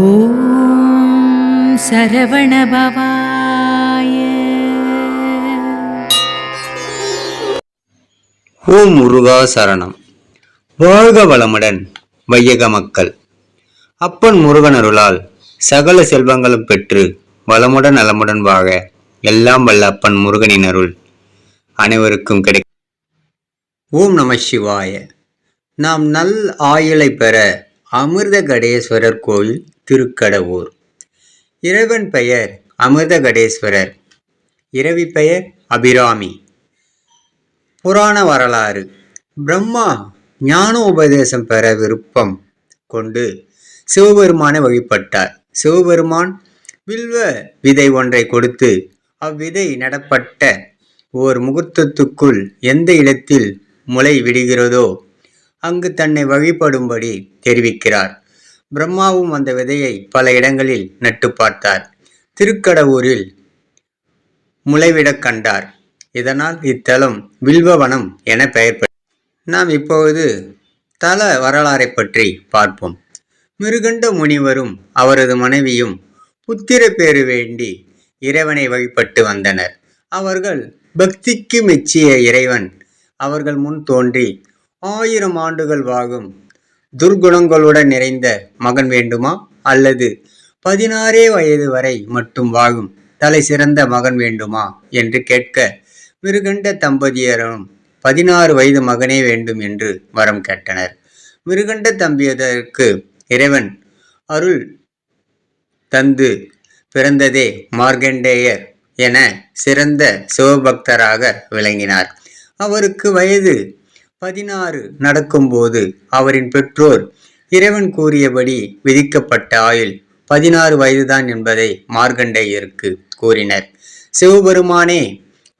ஓம் சரவணபவாய ஓம் முருகா சரணம். வாழ்க வளமுடன் வையக மக்கள். அப்பன் முருகன் அருளால் சகல செல்வங்களும் பெற்று வளமுடன் நலமுடன் வாழ எல்லாம் வல்ல அப்பன் முருகனின் அருள். அனைவருக்கும் கிடைக்கும் ஓம் நம சிவாய. நாம் நல் ஆயுளை பெற அமிர்த கடேஸ்வரர் கோயில் திருக்கடவூர். இறைவன் பெயர் அமிர்த கடேஸ்வரர் இரவி பெயர் அபிராமி. புராண வரலாறு. பிரம்மா ஞான உபதேசம் பெற விருப்பம் கொண்டு சிவபெருமானை வழிபட்டார். சிவபெருமான் வில்வ விதை ஒன்றை கொடுத்து அவ்விதை நடப்பட்ட ஓர் முகூர்த்தத்துக்குள் எந்த இடத்தில் முளை விடுகிறதோ அங்கு தன்னை வழிபடும்படி தெரிவிக்கிறார். பிரம்மாவும் அந்த விதையை பல இடங்களில் நட்டு பார்த்தார். திருக்கடவூரில் முளைவிடக் கண்டார். இதனால் இத்தலம் வில்வவனம் என பெயர் நாம் இப்பொழுது தல வரலாறை பற்றி பார்ப்போம். மிருகண்ட முனிவரும் அவரது மனைவியும் புத்திர பேறு வேண்டி இறைவனை வழிபட்டு வந்தனர். அவர்கள் பக்திக்கு மெச்சிய இறைவன் அவர்கள் முன் தோன்றி ஆயிரம் ஆண்டுகள் வாகும் துர்குணங்களுடன் நிறைந்த மகன் வேண்டுமா? அல்லது பதினாறே வயது வரை மட்டும் வாழும் தலை சிறந்த மகன் வேண்டுமா? என்று கேட்க மிருகண்ட தம்பதியரும் பதினாறு வயது மகனே வேண்டும் என்று வரம் கேட்டனர். மிருகண்ட தம்பியதற்கு இறைவன் அருள் தந்து பிறந்ததே மார்கண்டேயர் என சிறந்த சிவபக்தராக விளங்கினார். அவருக்கு வயது பதினாறு நடக்கும்போது அவரின் பெற்றோர் இறைவன் கூறியபடி விதிக்கப்பட்ட ஆயுள் பதினாறு வயதுதான் என்பதை மார்கண்டேயருக்கு கூறினர். சிவபெருமானே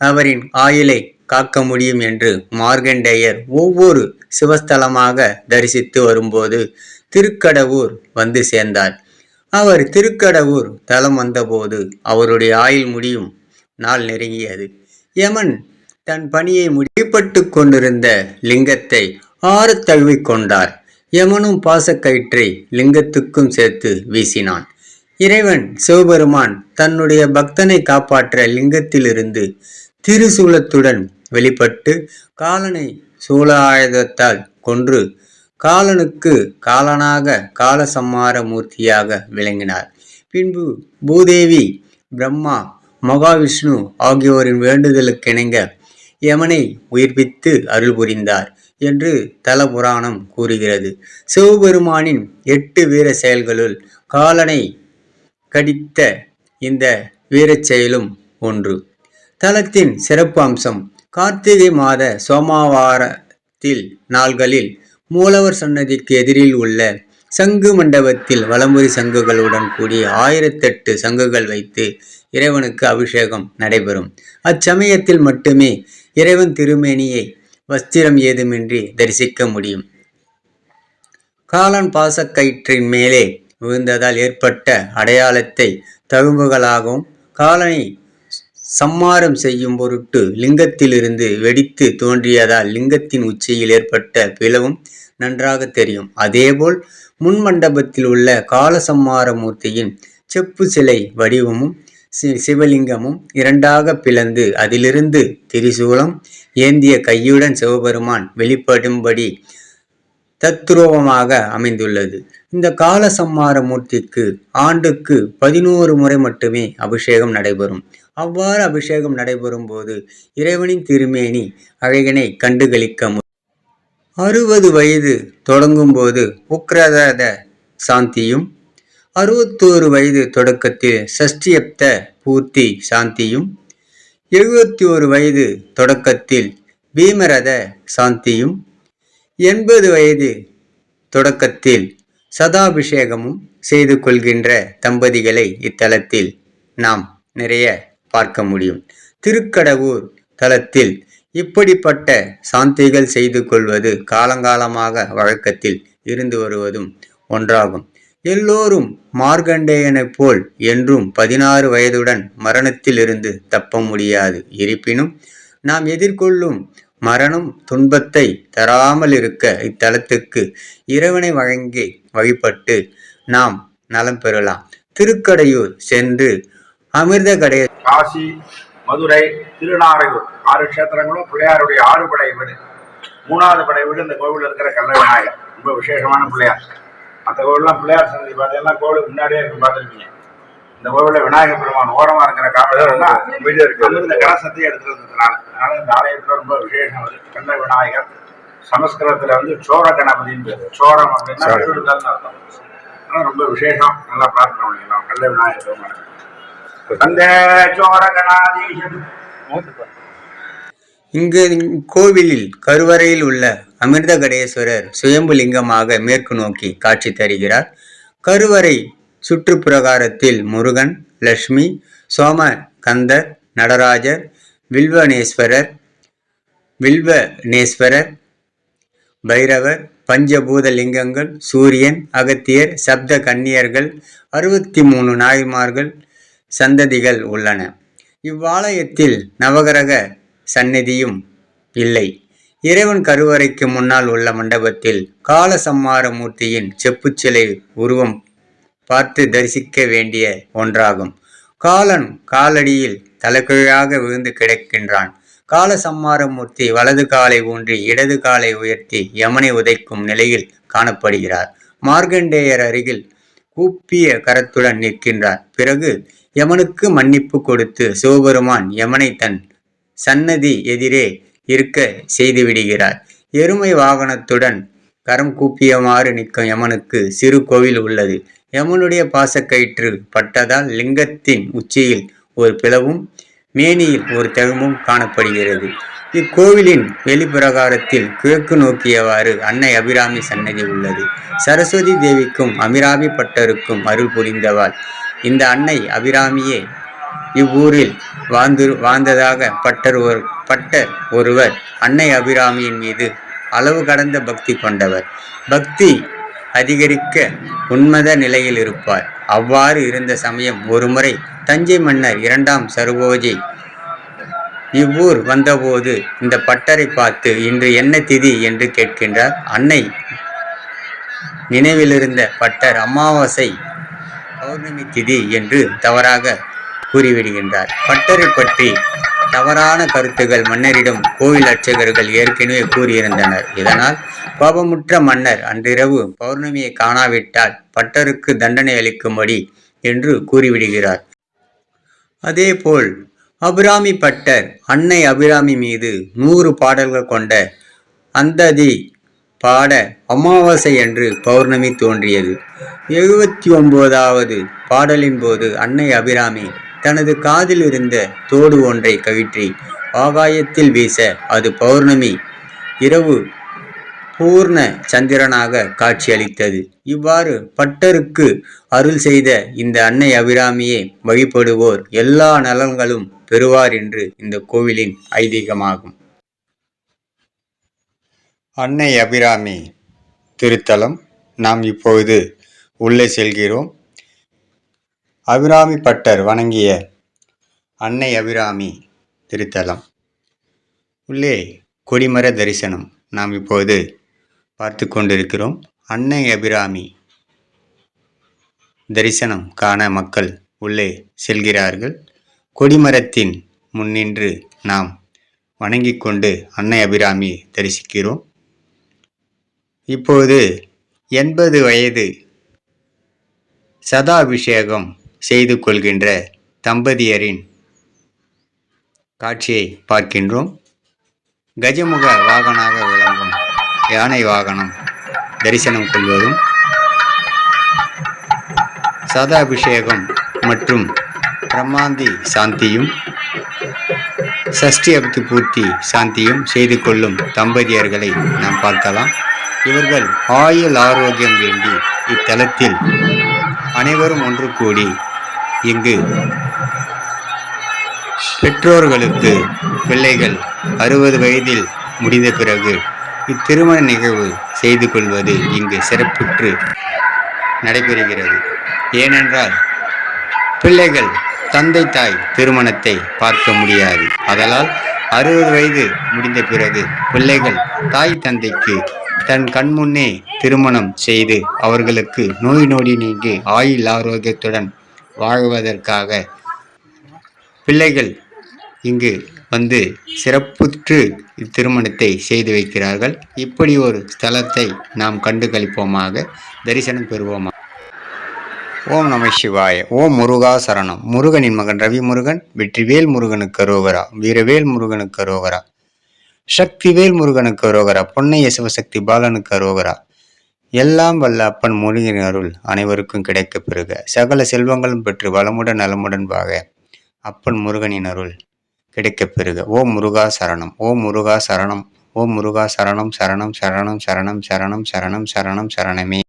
அவரின் ஆயுளை காக்க முடியும் என்று மார்கண்டேயர் ஒவ்வொரு சிவஸ்தலமாக தரிசித்து வரும்போது திருக்கடவூர் வந்து சேர்ந்தார். அவர் திருக்கடவூர் தலம் வந்தபோது அவருடைய ஆயுள் முடியும் நாள் நெருங்கியது. யமன் தன் பணியை முடிப்பட்டு கொண்டிருந்த லிங்கத்தை ஆறு தழுவிக் கொண்டார். யமனும் பாசக்கயிற்றை லிங்கத்துக்கும் சேர்த்து வீசினான். இறைவன் சிவபெருமான் தன்னுடைய பக்தனை காப்பாற்ற லிங்கத்திலிருந்து திருசூலத்துடன் வெளிப்பட்டு காலனை சூழ ஆயுதத்தால் கொன்று காலனுக்கு காலனாக காலசம்மார மூர்த்தியாக விளங்கினார். பின்பு பூதேவி பிரம்மா மகாவிஷ்ணு ஆகியோரின் வேண்டுதலுக்கிணங்க யமனை உயிர்ப்பித்து அருள் புரிந்தார் என்று தல புராணம் கூறுகிறது. சிவபெருமானின் எட்டு வீர செயல்களுள் காலனை கடித்த இந்த வீரச் செயலும் ஒன்று. தலத்தின் சிறப்பு அம்சம் கார்த்திகை மாத சோமவாரத்தில் நாள்களில் மூலவர் சன்னதிக்கு எதிரில் உள்ள சங்கு மண்டபத்தில் வலம்புரி சங்குகளுடன் கூடிய ஆயிரத்தெட்டு சங்குகள் வைத்து இறைவனுக்கு அபிஷேகம் நடைபெறும். அச்சமயத்தில் மட்டுமே இறைவன் திருமேனியை வஸ்திரம் ஏதுமின்றி தரிசிக்க முடியும். காலன் பாசக்கயிற்றின் மேலே விழுந்ததால் ஏற்பட்ட அடையாளத்தை தழும்புகளாகவும் காலனை சம்மாரம் செய்யும் பொருட்டு லிங்கத்திலிருந்து வெடித்து தோன்றியதால் லிங்கத்தின் உச்சியில் ஏற்பட்ட பிளவும் நன்றாக தெரியும். அதேபோல் முன்மண்டபத்தில் உள்ள காலசம்மார மூர்த்தியின் செப்பு சிலை வடிவமும் சிவலிங்கமும் இரண்டாக பிளந்து அதிலிருந்து திரிசூலம் ஏந்திய கையுடன் சிவபெருமான் வெளிப்படும்படி தத்ரூபமாக அமைந்துள்ளது. இந்த கால சம்மார மூர்த்திக்கு ஆண்டுக்கு பதினோரு முறை மட்டுமே அபிஷேகம் நடைபெறும். அவ்வாறு அபிஷேகம் நடைபெறும் போது இறைவனின் திருமேனி அழகினை கண்டுகளிக்க அறுபது வயது தொடங்கும் போது உக்ரத சாந்தியும் அறுபத்தோரு வயது தொடக்கத்தில் சஷ்டியப்த பூர்த்தி சாந்தியும் எழுபத்தி ஒரு வயது தொடக்கத்தில் பீமரத சாந்தியும் எண்பது வயது தொடக்கத்தில் சதாபிஷேகமும் செய்து கொள்கின்ற தம்பதிகளை இத்தலத்தில் நாம் நிறைய பார்க்க முடியும். திருக்கடவுர் தலத்தில் இப்படிப்பட்ட சாந்திகள் செய்து கொள்வது காலங்காலமாக வழக்கத்தில் இருந்து வருவதும் ஒன்றாகும். எல்லோரும் மார்க்கண்டேயனைப் போல் என்றும் பதினாறு வயதுடன் மரணத்திலிருந்து தப்ப முடியாது. இருப்பினும் நாம் எதிர்கொள்ளும் மரணம் துன்பத்தை தராமல் இருக்க இத்தலத்துக்கு இறைவனை வழங்கி வழிபட்டு நாம் நலம் பெறலாம். திருக்கடையூர் சென்று அமிர்த கடை காசி மதுரை திருநாரையூர் ஆறு கஷேத்திரங்களும் பிள்ளையாருடைய ஆறு படை வீடு. மூணாவது படை வீடு இந்த கோவிலில் இருக்கிற கள்ள விநாயகர் ரொம்ப விசேஷமான பிள்ளையார். மற்ற கோவில்லாம் பிள்ளையார் சன்னதி பார்த்தீங்கன்னா கோவிலுக்கு முன்னாடியே இருக்கு பார்த்துருப்பீங்க. இந்த கோவிலில் விநாயகர் பெருமான் ஓரமா இருக்கிற காரணம்னா இந்த கலசத்தை எடுத்துட்டு வந்ததுனால அதனால இந்த ஆலயத்துல ரொம்ப விசேஷம் அது. கள்ள விநாயகர் சமஸ்கிருதத்துல வந்து சோர கணபதின்னு பேரு. சோரம் அப்படின்னா அர்த்தம். அதனால ரொம்ப விசேஷம். நல்லா பிரார்த்தனை பண்ணிக்கலாம் கள்ள விநாயகர் பெருமான். வந்தே சோர கணாதீசன் இங்கு கோவிலில் கருவறையில் உள்ள அமிர்த கடேஸ்வரர் சுயம்புலிங்கமாக மேற்கு நோக்கி காட்சி தருகிறார். கருவறை சுற்றுப்பிரகாரத்தில் முருகன் லட்சுமி சோமகந்தர் நடராஜர் வில்வனேஸ்வரர் வில்வனேஸ்வரர் பைரவர் பஞ்சபூத லிங்கங்கள் சூரியன் அகத்தியர் சப்த கன்னியர்கள் அறுபத்தி மூணு நாய்மார்கள் சந்ததிகள் உள்ளன. இவ்வாலயத்தில் நவகரக சந்நிதியும் இல்லை. இறைவன் கருவறைக்கு முன்னால் உள்ள மண்டபத்தில் காலசம்மார மூர்த்தியின் செப்புச்சிலை உருவம் பார்த்து தரிசிக்க வேண்டிய ஒன்றாகும். காலன் காலடியில் தலைகீழாக விழுந்து கிடக்கின்றான். காலசம்மாரமூர்த்தி வலது காலை ஊன்றி இடது காலை உயர்த்தி யமனை உதைக்கும் நிலையில் காணப்படுகிறார். மார்க்கண்டேயர் அருகில் கூப்பிய கரத்துடன் நிற்கின்றார். பிறகு யமனுக்கு மன்னிப்பு கொடுத்து சிவபெருமான் யமனை தன் சன்னதி எதிரே இருக்க செய்துவிடுகிறார் எருமை வாகனத்துடன் கரம் கூப்பியமாறு நிற்கும் யமனுக்கு சிறு கோவில் உள்ளது. யமனுடைய பாசக்கயிற்று பட்டதால் லிங்கத்தின் உச்சியில் ஒரு பிளவும் மேனியில் ஒரு தகுமும் காணப்படுகிறது. இக்கோவிலின் வெளிப்பிரகாரத்தில் கிழக்கு நோக்கியவாறு அன்னை அபிராமி சன்னதி உள்ளது. சரஸ்வதி தேவிக்கும் அபிராமி பட்டருக்கும் அருள் புரிந்தவாள். இந்த அன்னை அபிராமியே இவ்வூரில் வாழ்ந்து வாழ்ந்ததாக பட்டர் ஒரு பட்டர் ஒருவர் அன்னை அபிராமியின் மீது அளவு கடந்த பக்தி கொண்டவர். பக்தி அதிகரிக்க உன்மத நிலையில் இருப்பார். அவ்வாறு இருந்த சமயம் ஒருமுறை தஞ்சை மன்னர் இரண்டாம் சருபோஜி இவ்வூர் வந்தபோது இந்த பட்டரை பார்த்து இன்று என்ன திதி? என்று கேட்கின்றார். அன்னை நினைவிலிருந்த பட்டர் அமாவாசை பௌர்ணமி திதி என்று தவறாக கூறிவிடுகின்றார். பட்டரை பற்றி தவறான கருத்துகள் மன்னரிடம் கோவில் அர்ச்சகர்கள் ஏற்கனவே கூறியிருந்தனர். இதனால் கோபமுற்ற மன்னர் அன்றிரவு பௌர்ணமியை காணாவிட்டால் பட்டருக்கு தண்டனை அளிக்கும்படி என்று கூறிவிடுகிறார். அதேபோல் அபிராமி பட்டர் அன்னை அபிராமி மீது நூறு பாடல்கள் கொண்ட அந்ததி பாட அமாவாசை என்று பௌர்ணமி தோன்றியது. எழுபத்தி ஒன்பதாவது பாடலின் போது அன்னை அபிராமி தனது காதில் இருந்த தோடு ஒன்றை கவிற்றி ஆகாயத்தில் வீச அது பௌர்ணமி இரவு பூர்ண சந்திரனாக காட்சியளித்தது. இவ்வாறு பட்டருக்கு அருள் செய்த இந்த அன்னை அபிராமியை வழிபடுவோர் எல்லா நலன்களும் பெறுவார் என்று இந்த கோவிலின் ஐதீகமாகும். அன்னை அபிராமி திருத்தலம். நாம் இப்பொழுது உள்ளே செல்கிறோம். அபிராமி பட்டர் வணங்கிய அன்னை அபிராமி திருத்தலம். உள்ளே கொடிமர தரிசனம் நாம் இப்போது பார்த்து கொண்டிருக்கிறோம். அன்னை அபிராமி தரிசனம் காண மக்கள் உள்ளே செல்கிறார்கள். கொடிமரத்தின் முன்னின்று நாம் வணங்கிக் கொண்டு அன்னை அபிராமி தரிசிக்கிறோம். இப்போது எண்பது வயது சதாபிஷேகம் செய்து கொள்கின்ற தம்பதியரின் காட்சியை பார்க்கின்றோம். கஜமுக வாகனாக விளங்கும் யானை வாகனம் தரிசனம் கொள்வதும் சதாபிஷேகம் மற்றும் பிரம்மாந்தி சாந்தியும் சஷ்டி அப்தி பூர்த்தி சாந்தியும் செய்து கொள்ளும் தம்பதியர்களை நாம் பார்க்கலாம். இவர்கள் ஆயுள் ஆரோக்கியம் வேண்டி இத்தலத்தில் அனைவரும் ஒன்று கூடி இங்கு பெற்றோர்களுக்கு பிள்ளைகள் அறுபது வயதில் முடிந்த பிறகு இத்திருமண நிகழ்வு செய்து கொள்வது இங்கு சிறப்புற்று நடைபெறுகிறது. ஏனென்றால் பிள்ளைகள் தந்தை தாய் திருமணத்தை பார்க்க முடியாது. அதனால் அறுபது வயது முடிந்த பிறகு பிள்ளைகள் தாய் தந்தைக்கு தன் கண்முன்னே திருமணம் செய்து அவர்களுக்கு நோய் நொடி நீங்கி ஆயுள் ஆரோக்கியத்துடன் வாழ்வதற்காக பிள்ளைகள் இங்கு வந்து சிறப்புற்று இத்திருமணத்தை செய்து வைக்கிறார்கள். இப்படி ஒரு ஸ்தலத்தை நாம் கண்டு கழிப்போமாக தரிசனம் பெறுவோமா? ஓம் நம சிவாய. ஓம் முருகா சரணம். முருகனின் மகன் ரவி முருகன் வெற்றிவேல் முருகனுக்கு ரோகரா வீரவேல் முருகனுக்கு ரோகரா சக்திவேல் முருகனுக்கு அரோகரா பொன்னைய சிவசக்தி பாலனுக்கு அரோகரா. எல்லாம் வல்ல அப்பன் முருகன் அருள் அனைவருக்கும் கிடைக்கப் பெறுக. சகல செல்வங்களும் பெற்று வளமுடன் நலமுடன் வாக அப்பன் முருகனின் அருள் கிடைக்கப் பெறுக. ஓம் முருகா சரணம் ஓம் முருகா சரணம் ஓம் முருகா சரணம் சரணம் சரணம் சரணம் சரணம் சரணம் சரணம் சரணமே.